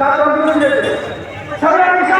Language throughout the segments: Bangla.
তার কন্ট্রিবিউশন সারা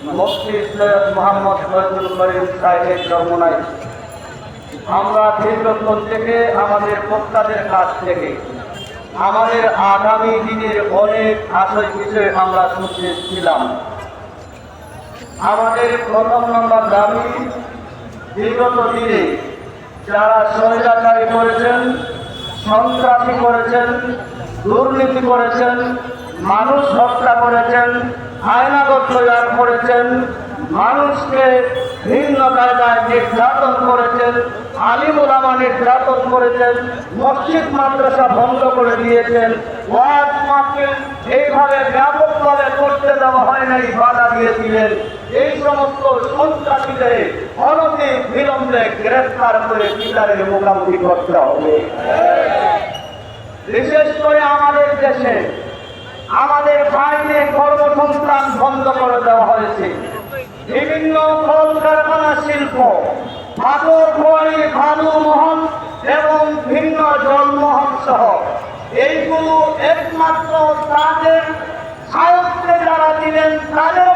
সৈয়দ মোহাম্মদ করিম সাহেবের জন্মনায় আমরা দীর্ঘক্ষণ থেকে আমাদের বক্তাদের কাছ থেকে আমাদের আগামী দিনের অনেক আশয় বিষয়ে আমরা শুনতে ছিলাম আমাদের প্রথম নম্বর দাবি, বিগত দিনে যারা স্বৈরাচারী করেছেন, সন্ত্রাসী করেছেন, দুর্নীতি করেছেন, মানুষ হত্যা করেছেন আয়নাগত তৈরি করেছেন, মানুষকে ভিন্ন কায়দায় নির্যাতন করেছেন আলিম ওলামা নির্যাতন করেছেন, মসজিদ মাদ্রাসা বন্ধ করে দিয়েছেন। এইভাবে ব্যাপকভাবে করতে দেওয়া হয় নাই, বাধা দিয়েছিলেন। এই সমস্ত সন্ত্রাসীদের অনতি বিলম্বে গ্রেফতার করে বিচারের মোকাবিলা করতে হবে। বিশেষ করে আমাদের দেশে আমাদের বাইরে কর্মসংস্থান বন্ধ করে দেওয়া হয়েছে। বিভিন্ন কলকারখানা শিল্প ভাগর খোয়ারি ভালু মহল এবং ভিন্ন জলমোহন সহ এইগুলো একমাত্র তাদের সাহিত্যে যারা দিলেন তাদের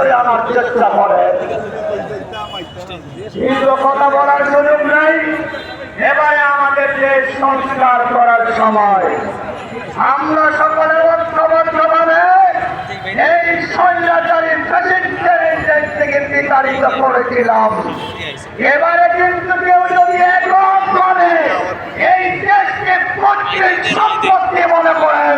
ভিতরে আনার চেষ্টা করে। কথা বলার সুযোগ নেই। এবারে আমাদের দেশ সংস্কার করার সময়। আমরা সকলে ঐক্যবদ্ধভাবে এই স্বৈরাচারী প্রেসিডেন্টের দেশ থেকে বিতাড়িত করেছিলাম। এবারে কিন্তু কেউ যদি একমত করে এই দেশকে প্রত্যেক সম্পত্তি মনে করেন।